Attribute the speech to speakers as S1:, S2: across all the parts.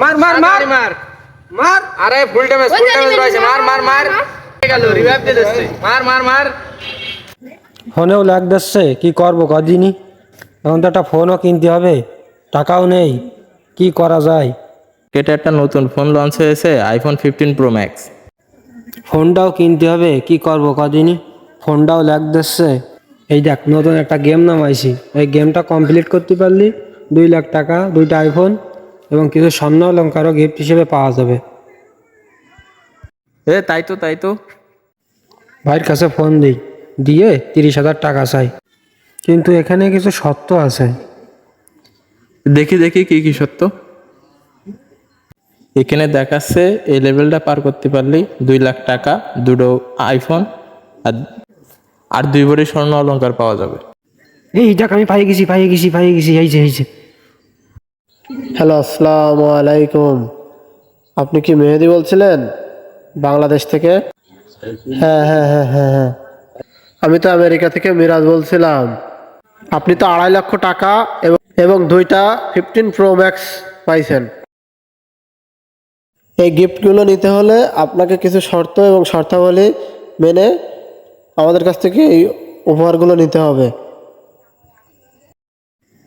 S1: মার মার
S2: মার মার। মার
S1: তাড়াতাড়ি মার।
S2: মার।
S1: আরে ফুল ড্যামেজ ফুল ড্যামেজ রয়েছে। মার মার মার। গেল রিভাইভ দিয়ে মার মার মার।
S2: ফোনেও লাগ দিচ্ছে কি করব কদিনই? এখন তো একটা ফোনও কিনতে হবে টাকাও নেই কি করা যায়?
S3: এটা একটা নতুন ফোন লঞ্চ হয়েছে আইফোন ফিফটিন প্রো ম্যাক্স
S2: ফোনটাও কিনতে হবে কি করব কদিনই? ফোনটাও ল্যাগ দিচ্ছে। এই দেখ নতুন একটা গেম নামাইছি। এই গেমটা কমপ্লিট করতে পারলি দুই লাখ টাকা দুইটা আইফোন এবং কিছু স্বর্ণ অলঙ্কারও গিফট হিসেবে পাওয়া যাবে।
S3: এ তাই তো তাই তো।
S2: ভাইয়ের কাছে ফোন দিই দিয়ে তিরিশ হাজার টাকা চাই। কিন্তু এখানে কিছু সত্য আছে।
S3: দেখি দেখি কি কি সত্য। এখানে দেখাচ্ছে এই লেভেলটা পার করতে পারলি দুই লাখ টাকা দুটো আইফোন আর আর দুই ভরি স্বর্ণ অলঙ্কার পাওয়া যাবে।
S2: এই দেখ আমি পাই গেছি পাই গেছি পাই গেছি এই যে এই যে।
S4: হ্যালো আসসালামু আলাইকুম। আপনি কি মেহেদি বলছিলেন? বাংলাদেশ থেকে? হ্যাঁ হ্যাঁ হ্যাঁ হ্যাঁ হ্যাঁ। আমি তো আমেরিকা থেকে মিরাজ বলছিলাম। আপনি তো আড়াই লক্ষ টাকা এবং এবং দুইটা ফিফটিন প্রো ম্যাক্স পাইছেন। এই গিফটগুলো নিতে হলে আপনাকে কিছু শর্ত এবং শর্তাবলী মেনে আমাদের কাছ থেকে এই উপহারগুলো নিতে হবে।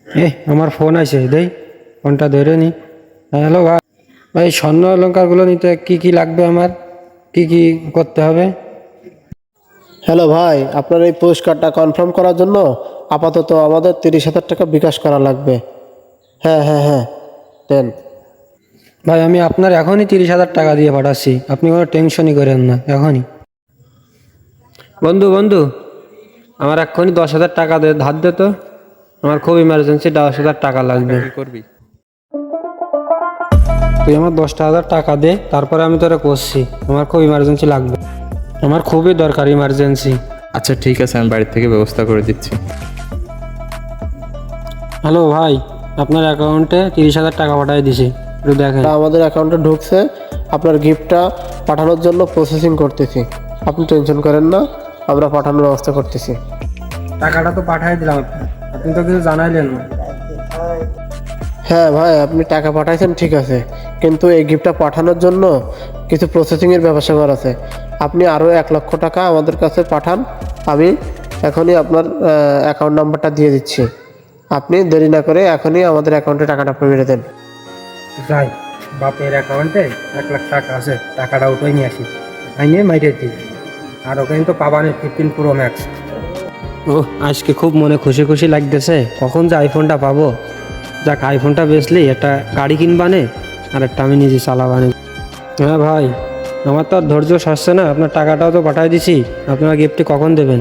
S2: এ আমার ফোন আছে দেই ফোনটা ধরে নি। হ্যালো ভাই ভাই স্বর্ণ অলঙ্কারগুলো নিতে কি কি লাগবে আমার? কি কি করতে হবে?
S4: হ্যালো ভাই আপনার এই পুরস্কারটা কনফার্ম করার জন্য আপাতত আমাদের তিরিশ হাজার টাকা বিকাশ করা লাগবে। হ্যাঁ হ্যাঁ হ্যাঁ দেন।
S2: ভাই আমি আপনার এখনই তিরিশ হাজার টাকা দিয়ে পাঠাচ্ছি। আপনি কোনো টেনশনই করেন না এখনই। বন্ধু বন্ধু আমার এক্ষুনি দশ হাজার টাকা দে ধার দে তো। আমার খুব ইমার্জেন্সি দশ হাজার টাকা লাগবে।
S3: করবি?
S2: তুই আমার দশটা হাজার টাকা দে তারপরে আমি তোরা করছি আমার খুব ইমার্জেন্সি লাগবে। আমার খুবই দরকার ইমার্জেন্সি
S3: আচ্ছা ঠিক আছে আমি বাড়ি থেকে ব্যবস্থা করে দিচ্ছি।
S2: হ্যালো ভাই আপনার অ্যাকাউন্টে তিরিশ হাজার টাকা পাঠিয়ে দিছি। একটু দেখেন।
S4: আমাদের অ্যাকাউন্টে ঢুকছে। আপনার গিফটটা পাঠানোর জন্য প্রসেসিং করতেছি। আপনি টেনশন করেন না। আমরা পাঠানোর ব্যবস্থা করতেছি।
S2: টাকাটা তো পাঠাই দিলাম আপনি। তো কিছু জানাইলেন না।
S4: হ্যাঁ ভাই আপনি টাকা পাঠাইছেন ঠিক আছে। কিন্তু এই গিফটটা পাঠানোর জন্য কিছু প্রসেসিংয়ের ব্যবসা করা আছে। আপনি আরও এক লক্ষ টাকা আমাদের কাছে পাঠান। আমি এখনই আপনার অ্যাকাউন্ট নাম্বারটা দিয়ে দিচ্ছি। আপনি দেরি না করে এখনই আমাদের অ্যাকাউন্টে টাকাটা পেমেন্ট দেন।
S2: যাই বাপের অ্যাকাউন্টে এক লাখ টাকা আছে টাকাটা উঠে নিয়ে আসি। তাই মাইরে দিই। আর ওখানে তো পাবানে ফিফটিন প্রো ম্যাক্স ও আজকে খুব মনে খুশি খুশি লাগতেছে। কখন যে আইফোনটা পাবো? যাক আইফোনটা বেচলি একটা গাড়ি কিনবানে আর একটা আমি নিজে চালাবানে হ্যাঁ ভাই আমার তো আর ধৈর্য সরছে না আপনার টাকাটাও তো পাঠিয়ে দিছি আপনারা গিফটটি কখন দেবেন?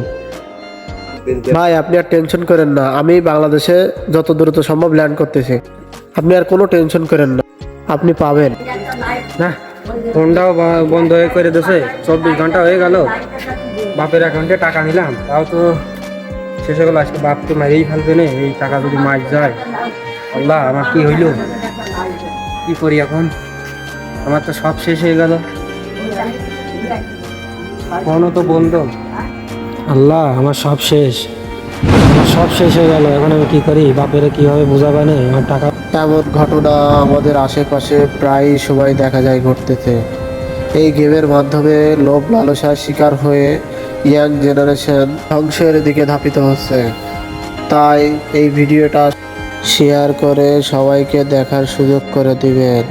S4: ভাই আপনি আর টেনশন করেন না আমি বাংলাদেশে যত দ্রুত সম্ভব ল্যান্ড করতেছি। আপনি আর কোনো টেনশন করেন না আপনি পাবেন।
S2: না ফোনটাও বন্ধ হয়ে করে দিয়েছে চব্বিশ ঘণ্টা হয়ে গেল। বাপের অ্যাকাউন্টে টাকা নিলাম। তাও তো শেষ হয়ে গেলো। আজকে বাপ তো মারিয়েই ফেলবে না। এই টাকা যদি মাছ যায়, আল্লাহ, আমার কি হইল? কি করি এখন? আমার তো সব শেষ হয়ে গেল। ফোনও তো বন্ধ। আল্লাহ, আমার সব শেষ। সব শেষ হয়ে গেল। এখন আমি কি করি? বাপেরা কীভাবে বোঝাবে না? আমার টাকা
S4: এমন ঘটনা আমাদের আশেপাশে প্রায় সবাই দেখা যায় ঘটতেছে। এই গেমের মাধ্যমে লোভ লালসার শিকার হয়ে ইয়াং জেনারেশন ধ্বংসের দিকে ধাপিত হচ্ছে। তাই এই ভিডিওটা শেয়ার করে সবাইকে দেখার সুযোগ করে দিবেন।